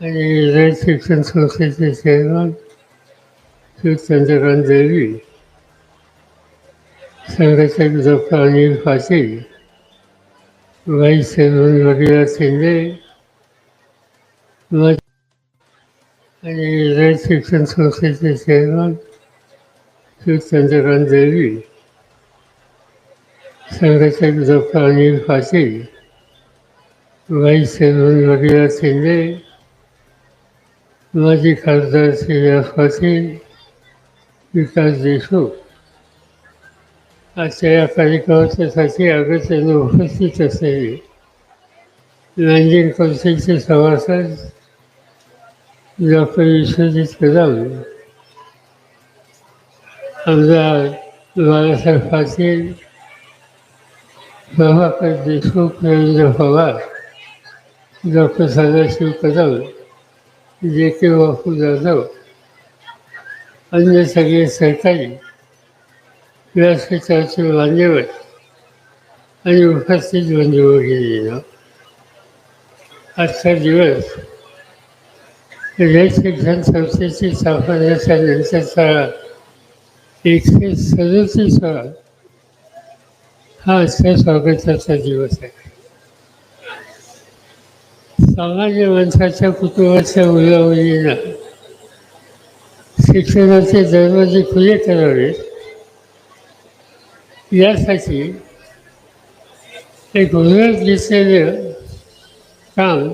आणि रयत शिक्षण संस्थेचे चेअरमन श्री चंद्रकांत देवी संघटक doctor Anil Patil vice chairman वगैरे शिंदे आणि रयत शिक्षण संस्थेचे चेअरमन श्री चंद्रकांत देवी संघटक doctor Anil Patil vice chairman वगैरे शिंदे माजी खासदार श्रीराज पाटील विकास देशमुख आजच्या या कार्यक्रमाच्यासाठी अगत्याने उपस्थित असलेले लँडिंग कौन्सिलचे सभासद डॉक्टर विश्वजित कदम आमदार Balasaheb Patil Prabhakar Deshmukh Ravindra Pawar doctor Sadashiv Kadam J K Bapu Jadhav अन्य सगळे सरकारी व्यासपीठाचे मान्यवर आणि उपस्थित बंधू भगिनींनो आजचा दिवस रयत शिक्षण संस्थेची स्थापनेच्या नंतरचा एकशे सदतीसवा हा आजचा स्वागताचा दिवस आहे. सामान्य माणसाच्या कुटुंबाच्या मुलामुलींना शिक्षणाचे दरवाजे खुले करावेत यासाठी एक उन्नत दिसलेलं काम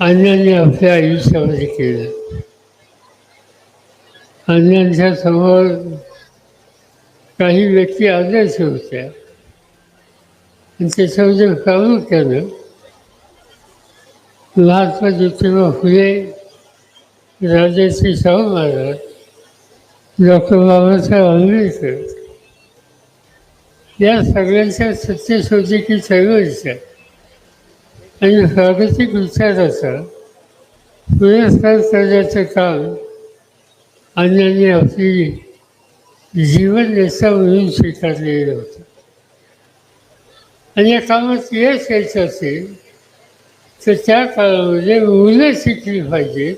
अण्णांनी आपल्या आयुष्यामध्ये केलं. अन्यांच्या समोर काही व्यक्ती आदर्श होत्या. आणि त्याच्यामध्ये प्रामुख्यानं महात्मा ज्योतिबा फुले राजेश्री शाहू महाराज डॉक्टर बाबासाहेब आंबेडकर. या सगळ्यांच्या सत्यशोधकी चळवळीच्या आणि प्रागतिक विचाराचा पुरस्कार करण्याचं काम अण्णांनी आपली जीवन नेसा म्हणून स्वीकारलेलं होतं. आणि या कामात यश यायचं असेल तर त्या काळामध्ये मुलं शिकली पाहिजे.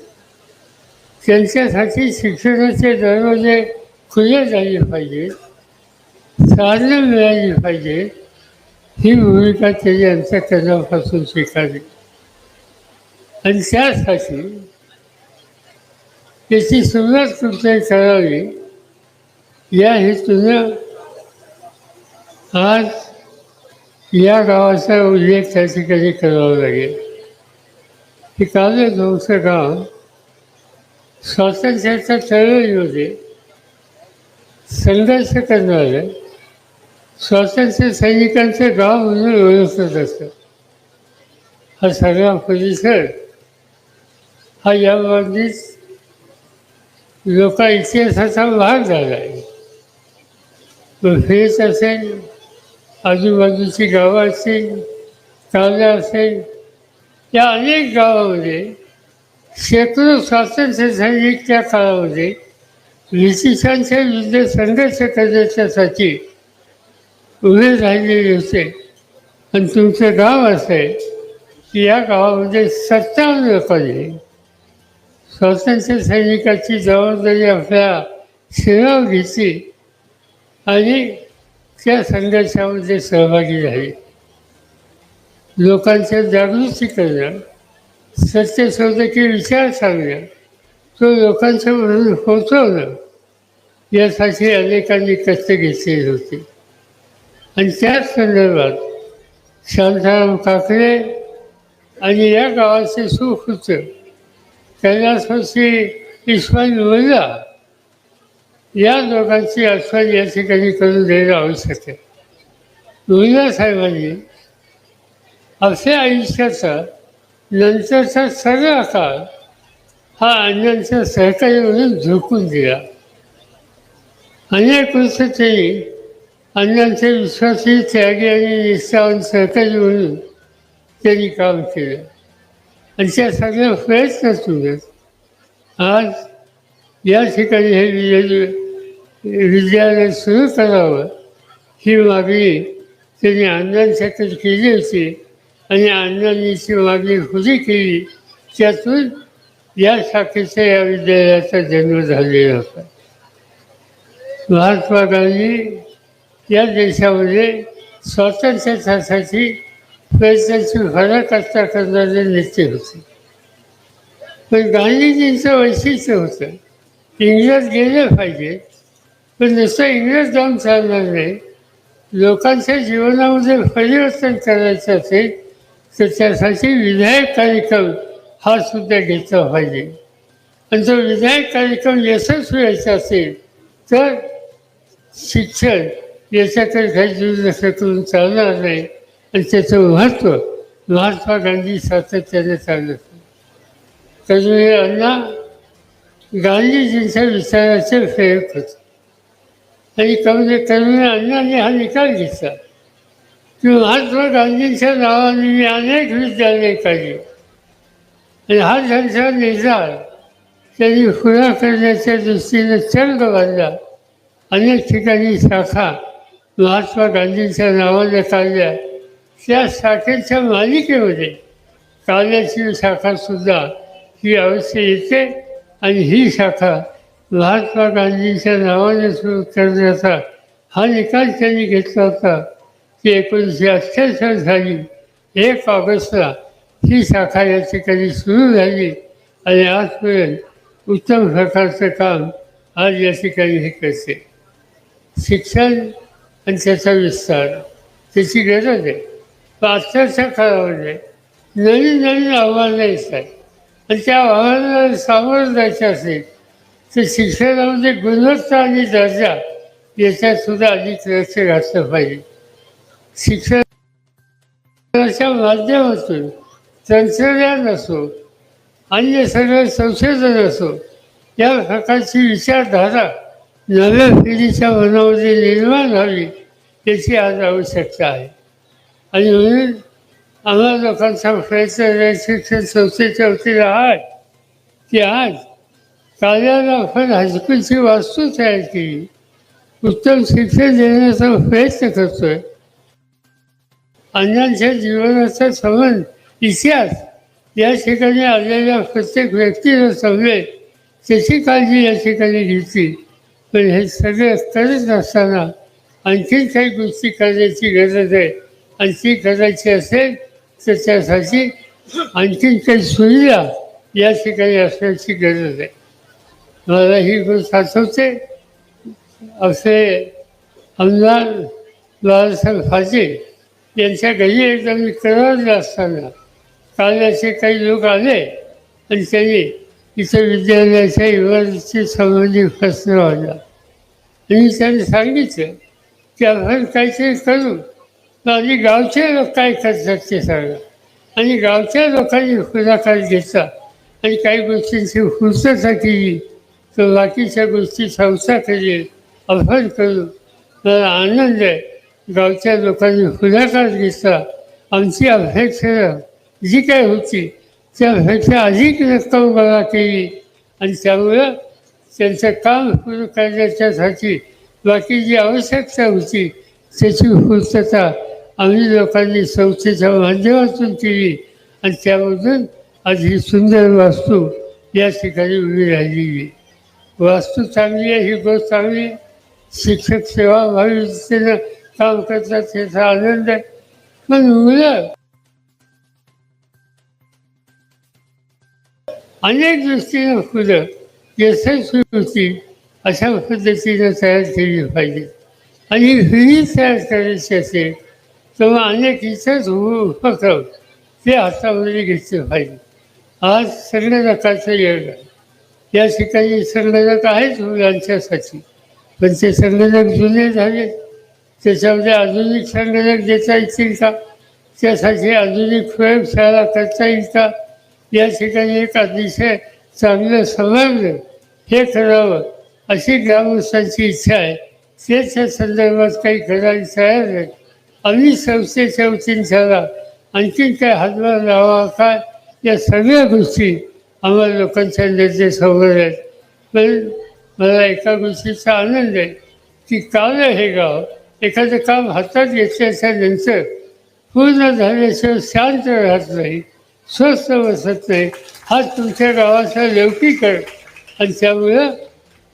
त्यांच्यासाठी शिक्षणाचे दरवाजे खुले झाले पाहिजे. साधनं मिळाली पाहिजे. ही भूमिका त्यांनी आमच्या कलापासून स्वीकारली. आणि त्यासाठी त्याची सुरुवात कुठे करावी? या हेतूनं आज या गावाचा उल्लेख त्या ठिकाणी करावा लागेल. हे काव्य गावचं गाव स्वातंत्र्याच्या चळवळीमध्ये संघर्ष करणारं स्वातंत्र्य सैनिकांचं गाव म्हणून ओळखत असतं हा सगळा परिसर हा या बाबतीत लोका इतिहासाचा भाग झाला आहे. हेच असेल आजूबाजूची गावं असतील कावल्या असेल या अनेक गावामध्ये शेकडो स्वातंत्र्य सैनिकच्या काळामध्ये ब्रिटिशांच्या विरुद्ध संघर्ष करण्याच्यासाठी उभे राहिलेले होते. आणि तुमचं गाव असं आहे की या गावामध्ये सत्तावन्न लोकांनी स्वातंत्र्य सैनिकाची जबाबदारी आपल्या सेवा घेतली आणि त्या संघर्षामध्ये सहभागी झाली. लोकांच्या जागृती करणं सत्यशोधकी विचार सांगणं तो लोकांच्या म्हणून पोचवणं यासाठी अनेकांनी कष्ट घेतलेले होते. आणि त्याच संदर्भात शांताराम काकडे आणि या गावाचे सुख सुपुत्र कैलासवासी इस्माईल मुल्ला या दोघांची आठवण या ठिकाणी करून द्यायला आवश्यक आहे. मुल्ला साहेबांनी असे आयुष्याचा नंतरचा सगळा काळ हा अण्णांचा सहकारी म्हणून झोकून दिला. अनेक वर्ष त्यांनी अण्णांचे विश्वासी त्यागी आणि निष्ठावान सहकारी म्हणून त्यांनी काम केलं. आणि त्या सगळ्या प्रयत्नातूनच आज या ठिकाणी हे विद्यालय विद्यालय सुरू करावं ही मागणी त्यांनी अण्णांसाठी केली होती. आणि अण्णांनीची मागणी खुली केली. त्यातून या शाखेच्या या विद्यालयाचा जन्म झालेला होता. महात्मा गांधी या देशामध्ये स्वातंत्र्यासाठी प्रयत्नाची खरा करता करणारे नेते होते. पण गांधीजींचं वैशिष्ट्य होतं इंग्रज गेले पाहिजे पण नुसतं इंग्रज जाऊन चालणार नाही. लोकांच्या जीवनामध्ये परिवर्तन करायचं असेल तर त्यासाठी विधायक कार्यक्रम हा सुद्धा घेतला पाहिजे. आणि जर विधायक कार्यक्रम यशस्वी व्हायचा असेल तर शिक्षण याच्याकडे काही दुर्लक्ष करून चालणार नाही. आणि त्याचं महत्त्व महात्मा गांधी सातत्याने चालत त्यामुळे अण्णा गांधीजींच्या विचाराचे प्रयोग होते आणि कमी कमी अण्णाने हा निकाल घेतला. महात्मा गांधींच्या नावाने मी अनेक विद्यालय काढली आणि हा त्यांचा निर्धार त्यांनी खुला करण्याच्या दृष्टीने चंग बांधला अनेक ठिकाणी शाखा महात्मा गांधींच्या नावाने काढल्या त्या शाखेच्या मालिकेमध्ये काल्याची शाखासुद्धा ही अवश्य येते आणि ही शाखा महात्मा गांधींच्या नावाने सुरू करण्याचा हा निकाल त्यांनी घेतला होता. की एकोणीसशे अठ्ठेचाळीस झाली. एक ऑगस्टला ही शाखा या ठिकाणी सुरू झाली आणि आजपर्यंत उत्तम प्रकारचं काम आज या ठिकाणी हे करते. शिक्षण आणि त्याचा विस्तार त्याची गरज आहे. पण आत्ताच्या काळामध्ये नवीन नवीन आव्हानं येतात आणि त्या आव्हानाला सामोरं जायचं असेल तर शिक्षणामध्ये गुणवत्ता आणि दर्जा याच्यात सुद्धा अधिक लक्ष घातलं पाहिजे. शिक्षणाच्या माध्यमातून तंत्रज्ञान असो अन्य सगळं संशोधन असो या प्रकारची विचारधारा नव्या पिढीच्या मनामध्ये निर्माण व्हावी याची आज आवश्यकता आहे. आणि म्हणून आम्हा लोकांचा प्रयत्न शिक्षण संस्थेच्या वतीनं आहे की आज कार्याला आपण हायस्कूलची वास्तू तयार केली. उत्तम शिक्षण देण्याचा प्रयत्न करतोय. अण्णांच्या जीवनाचा संबंध इतिहास या ठिकाणी आलेल्या प्रत्येक व्यक्तीला समजेल त्याची काळजी या ठिकाणी घेतली? पण हे सगळं करत असताना आणखीन काही गोष्टी करण्याची गरज आहे. आणि ती करायची असेल तर त्यासाठी आणखीन काही सुविधा या ठिकाणी असण्याची गरज आहे. मला ही गोष्ट आठवते असे आमदार बाळासाहेब फाटे त्यांच्या घरी एकदा मी करत असताना कालचे काही लोक आले आणि त्यांनी इथं विद्यालयाच्या इमारतीशी संबंधित प्रश्न वाढला. आणि त्यांनी सांगितलं की आपण काहीतरी करू आणि गावचे लोक काय करतात ते सांगा. आणि गावच्या लोकांनी पुढाकार घेतला आणि काही गोष्टींची पूर्तता केली. तर बाकीच्या गोष्टी संस्था करेल आपण करू. मला आनंद आहे. गावच्या लोकांनी पुढाकार घेतला. आमची अपेक्षा जी काय होती त्यापेक्षा अधिक रक्कम गोळा केली. आणि त्यामुळं त्यांचं काम पूर्ण करण्याच्यासाठी बाकी जी आवश्यकता होती त्याची पूर्तता आम्ही लोकांनी संस्थेच्या माध्यमातून केली. आणि त्यामधून आज ही सुंदर वास्तू या ठिकाणी उभी राहिलेली. वास्तू चांगली आहे ही गोष्ट चांगली शिक्षक सेवा भाविकतेनं काम करतात याचा आनंद आहे पण मुलं अनेक दृष्टीनं फुलं यशस्वी होतील अशा पद्धतीनं तयार केली पाहिजे आणि ही तयार करायची असेल तर मग अनेक इतर उपक्रम ते हातामध्ये घेतले पाहिजे आज संगणकाचं योग आहे या ठिकाणी संगणक आहेच मुलांच्यासाठी पण ते संगणक जुने झाले त्याच्यामध्ये आधुनिक संगणक देता येतील का? त्यासाठी आधुनिक प्रयोगशाळा करता येईल का? या ठिकाणी एक अतिशय चांगलं समजलं हे करावं अशी ग्रामस्थांची इच्छा आहे. त्याच्या संदर्भात काही करायला तयार नाही आम्ही संस्थेच्या वतीने झाला. आणखीन काय हातभार लावा काय? या सगळ्या गोष्टी आम्हाला लोकांच्या निर्देशावर आहेत. पण मला एका गोष्टीचा आनंद आहे की काल हे गाव एखादं काम हातात घेतल्याच्या नंतर पूर्ण झाल्याशिवाय शांत राहत नाही स्वस्थ बसत नाही. हा तुमच्या गावाचा लौकिकरण. आणि त्यामुळं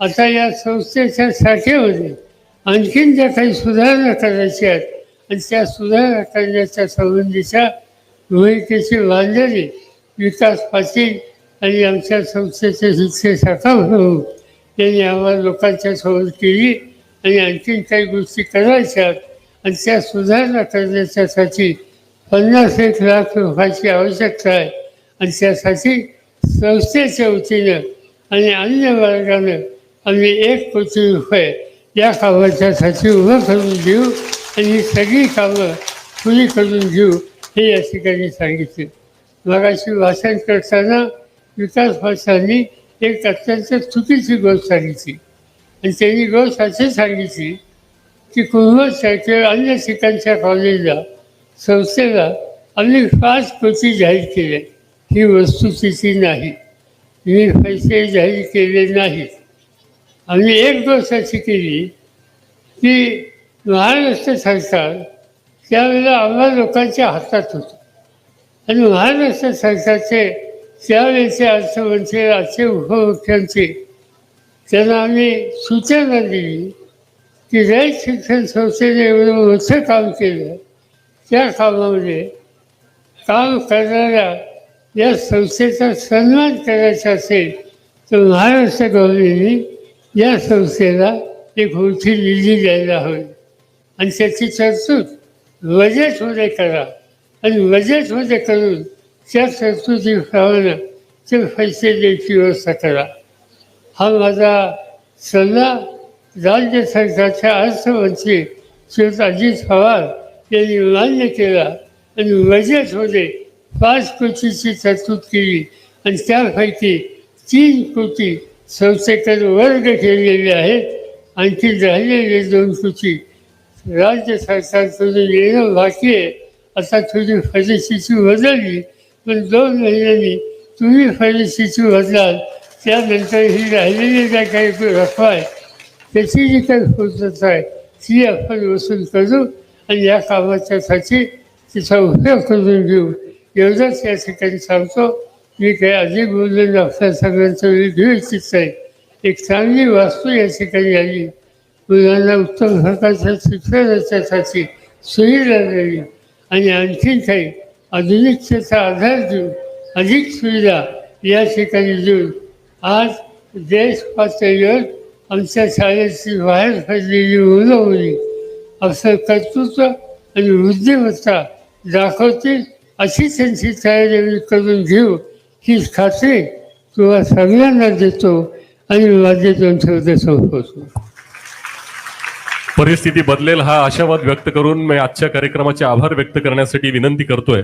आता या संस्थेच्या शाखेमध्ये आणखीन ज्या काही सुधारणा करायच्या आहेत आणि त्या सुधारणा करण्याच्या संबंधीच्या भूमिकेची बांधणी विकास पाटील आणि आमच्या संस्थेचे शिक्षक शाखा म्हणून यांनी आम्हाला लोकांच्या समोर केली. आणि आणखीन काही गोष्टी करायच्या आणि त्या सुधारणा करण्याच्यासाठी पन्नास एक लाख रुपयाची आवश्यकता आहे. आणि त्यासाठी संस्थेच्या वतीनं आणि अन्य वर्गानं आम्ही एक कोटी रुपये या कामाच्यासाठी उभं करून घेऊ आणि ही सगळी कामं पुरी करून घेऊ हे या ठिकाणी सांगितले. मगाशी भाषण करताना विकास भाषांनी एक अत्यंत चुकीची गोष्ट सांगितली. आणि त्यांनी गोष्ट असे सांगितली की कुंभच्या अन्य ठिकाणच्या कॉलेजला संस्थेला आम्ही पाच कृती जाहीर केले. ही वस्तुस्थिती नाही. मी पैसे जाहीर केले नाहीत. आम्ही एक गोष्ट अशी केली की महाराष्ट्र सरकार त्यावेळेला आम्हा लोकांच्या हातात होतं. आणि महाराष्ट्र सरकारचे त्यावेळेचे अर्थमंत्री आजचे उपमुख्यमंत्री त्यांना आम्ही सूचना दिली की रयत शिक्षण संस्थेने एवढं मोठं काम केलं. त्या कामामध्ये काम करणाऱ्या या संस्थेचा सन्मान करायचा असेल तर महाराष्ट्र गव्हर्नमेंटने या संस्थेला एक मोठी निधी द्यायला हवी. आणि त्याची तरतूद बजेटमध्ये करा. आणि बजेटमध्ये करून त्या तरतुदीप्रमाणे ते पैसे द्यायची व्यवस्था करा. हा माझा सल्ला राज्य सरकारच्या अर्थमंत्री श्रीयुत अजित पवार यांनी मान्य केला आणि बजेटमध्ये पाच कोटीची तरतूद केली आणि त्यापैकी तीन कोटी संस्थेकडे वर्ग केलेले आहेत. आणखी राहिलेले दोन कोटी राज्य सरकारकडून येणं बाकी आहे. आता तुझी परिस्थिती बदलली पण दोन महिन्यांनी तुम्ही परिस्थिती बदलाल. त्यानंतर ही राहिलेली ज्या काही रफा आहे त्याची जी काही पूर्तता आहे. ती आपण वसूल करू आणि या कामाच्यासाठी तिचा उपयोग करून घेऊ. एवढंच या ठिकाणी सांगतो. मी काही अधिक बोलून आपल्या सगळ्यांचं विधी घेऊ इच्छित आहे. एक चांगली वास्तू या ठिकाणी आली. मुलांना उत्तम प्रकारच्या शिक्षणाच्यासाठी सुविधा द्यावी आणि आणखी काही आधुनिकतेचा आधार देऊन अधिक सुविधा या ठिकाणी देऊन आज देश पातळीवर आमच्या शाळेची बाहेर पडलेली मुलं मुली असं कर्तृत्व आणि बुद्धिमत्ता दाखवतील अशी त्यांची तयारी आम्ही करून घेऊ. ही खात्री किंवा सगळ्यांना देतो आणि माझे दोन शब्द संपवतो. परिस्थिती बदलेल हा आशावाद व्यक्त करून मी आजच्या कार्यक्रमाचे आभार व्यक्त करण्यासाठी विनंती करतोय.